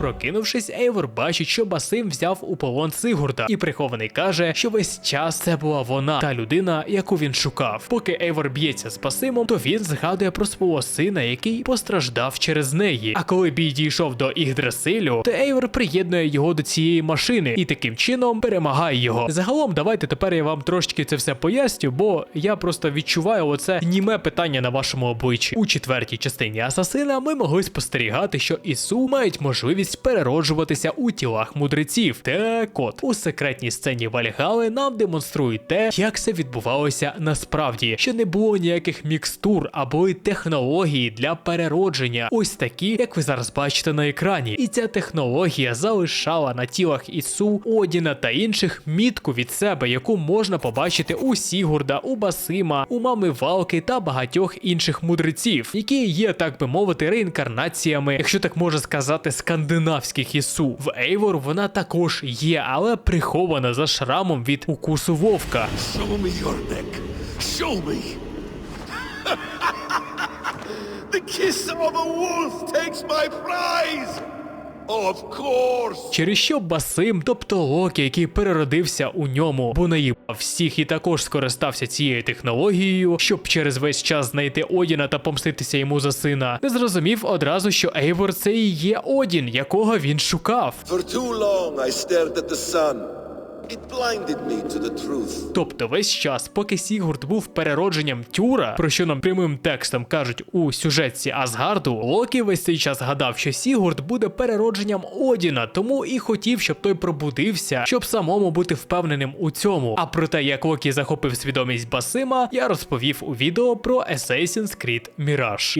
Прокинувшись, Ейвор бачить, що Басим взяв у полон Сигурда, і прихований каже, що весь час це була вона, та людина, яку він шукав. Поки Ейвор б'ється з Басимом, то він згадує про свого сина, який постраждав через неї. А коли бій дійшов до Ігдрасилю, то Ейвор приєднує його до цієї машини і таким чином перемагає його. Загалом, давайте тепер я вам трошки це все поясню, бо я просто відчуваю оце німе питання на вашому обличчі. У четвертій частині Асасина ми могли спостерігати, що Ісу мають можливість перероджуватися у тілах мудреців. Так от, у секретній сцені Вальгали нам демонструють те, як це відбувалося насправді, що не було ніяких мікстур або й технології для переродження, ось такі, як ви зараз бачите на екрані. І ця технологія залишала на тілах Ісу, Одіна та інших мітку від себе, яку можна побачити у Сігурда, у Басима, у мами Валки та багатьох інших мудреців, які є, так би мовити, реінкарнаціями, якщо так можна сказати, скандинавських Ісу. В Ейвор вона також є, але прихована за шрамом від укусу вовка. Show me your neck. Show me. the kiss of a wolf takes my prize. Of course. Через що Басим, тобто Локі, який переродився у ньому, бо наїбав всіх і також скористався цією технологією, щоб через весь час знайти Одіна та помститися йому за сина, не зрозумів одразу, що Ейвор це і є Одін, якого він шукав. For too long I stared at the sun. Тобто весь час, поки Сігурд був переродженням Тюра, про що нам прямим текстом кажуть у сюжетці Асгарду, Локі весь цей час гадав, що Сігурд буде переродженням Одіна, тому і хотів, щоб той пробудився, щоб самому бути впевненим у цьому. А про те, як Локі захопив свідомість Басима, я розповів у відео про Assassin's Creed Mirage.